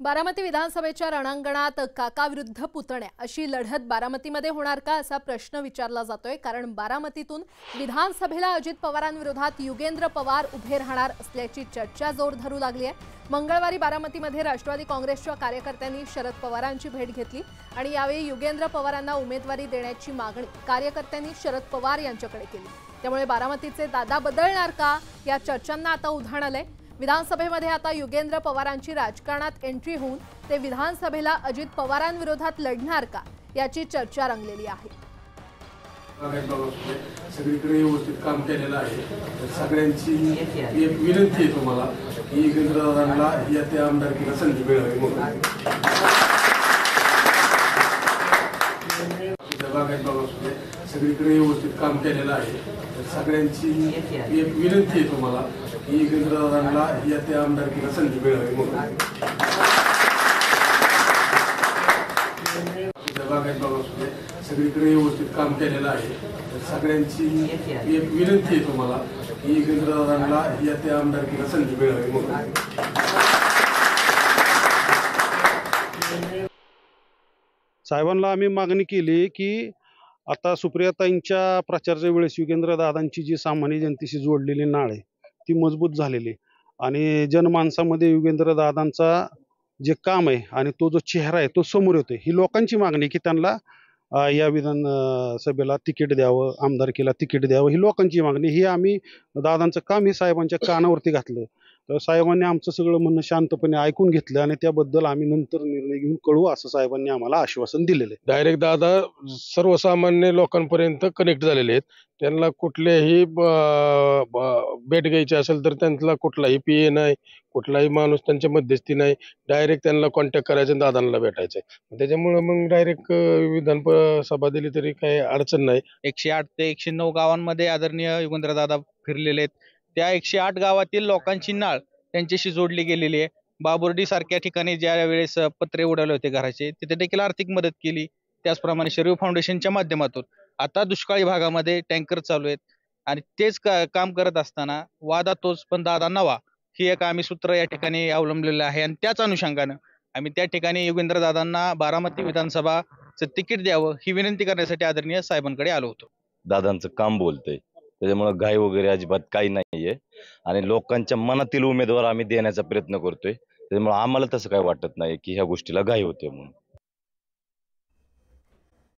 बारामती विधानसभेच्या रणांगणात काका विरुद्ध पुतण्या अशी लढत बारामतीमध्ये होणार का असा प्रश्न विचारला जातोय. कारण बारामतीतून विधानसभेला अजित पवारांविरोधात युगेंद्र पवार उभे राहणार असल्याची चर्चा जोर धरू लागली आहे. मंगळवारी बारामतीमध्ये राष्ट्रवादी काँग्रेसच्या कार्यकर्त्यांनी शरद पवारांची भेट घेतली आणि यावेळी युगेंद्र पवारांना उमेदवारी देण्याची मागणी कार्यकर्त्यांनी शरद पवार यांच्याकडे केली. त्यामुळे बारामतीचे दादा बदलणार का या चर्चांना आता उधाण आलंय. विधानसभेमध्ये आता युगेंद्र पवारांची राजकारणात एंट्री होऊन ते विधानसभेला अजित पवारांविरोधात लढणार का याची चर्चा रंगलेली आहे. सगळीकडे व्यवस्थित काम केलेलं आहे. सगळ्यांची एक विनंती आहे तुम्हाला की युगेंद्रदादांना या त्या आमदारकीला संधी मिळावी म्हणून. सगळीकडे व्यवस्थित काम केलेलं आहे. तर सगळ्यांची एक विनंती आहे तुम्हाला की युगेंद्रदादांना या त्या आमदारकीला संधी मिळावी म्हणून. तिथं बागायत बाबा सगळीकडे व्यवस्थित काम केलेलं आहे. तर सगळ्यांची एक विनंती आहे तुम्हाला की युगेंद्रदादांना या त्या आमदारकीला संधी मिळावी म्हणून. साहेबांना आम्ही मागणी केली की आता सुप्रियाताईंच्या प्रचाराच्या वेळेस युगेंद्र दादांची जी सामान्य जनतेशी जोडलेली नाळ आहे ती मजबूत झालेली आहे. आणि जनमानसामध्ये युगेंद्र दादांचा जे काम आहे आणि तो जो चेहरा आहे तो समोर येतो ही लोकांची मागणी की त्यांना या विधान सभेला तिकीट द्यावं आमदारकीला तिकीट द्यावं ही लोकांची मागणी ही आम्ही दादांचं काम हे साहेबांच्या कानावरती घातलं. तर साहेबांनी आमचं सगळं म्हणणं शांतपणे ऐकून घेतलं आणि त्याबद्दल आम्ही नंतर निर्णय घेऊन कळवू असं साहेबांनी आम्हाला आश्वासन दिलेलं आहे. डायरेक्ट दादा सर्वसामान्य लोकांपर्यंत कनेक्ट झालेले आहेत. त्यांना कुठल्याही भेट घ्यायची असेल तर त्यांना कुठलाही पी ए नाही कुठलाही माणूस त्यांच्या मध्यस्थी नाही. डायरेक्ट त्यांना कॉन्टॅक्ट करायचं आणि दादांना भेटायचं त्याच्यामुळे मग डायरेक्ट विधान सभा दिली तरी काही अडचण नाही. एकशे आठ ते एकशे नऊ गावांमध्ये आदरणीय युगंधरदादा फिरलेले आहेत. त्या एकशे आठ गावातील लोकांची नाळ त्यांच्याशी जोडली गेलेली आहे. बाबुर्डी सारख्या ठिकाणी ज्या वेळेस पत्रे उडवले होते घराचे तिथे देखील आर्थिक मदत केली. त्याचप्रमाणे शरीर फाउंडेशनच्या माध्यमातून. आता दुष्काळी भागामध्ये टँकर चालू आहेत. आणि तेच का- काम करत असताना वादा तोच पण दादा नवा ही एक आम्ही सूत्र या ठिकाणी अवलंबलेलं आहे. आणि त्याच अनुषंगानं आम्ही त्या ठिकाणी योगेंद्र दादांना बारामती विधानसभाचं तिकीट द्यावं ही विनंती करण्यासाठी आदरणीय साहेबांकडे आलो होतो. दादांचं काम बोलतंय. त्याच्यामुळे घाई वगैरे अजिबात काही नाहीये. आणि लोकांच्या मनातील उमेदवार आम्ही देण्याचा प्रयत्न करतोय. त्याच्यामुळे आम्हाला तसं काही वाटत नाही की ह्या गोष्टीला घाई होते म्हणून.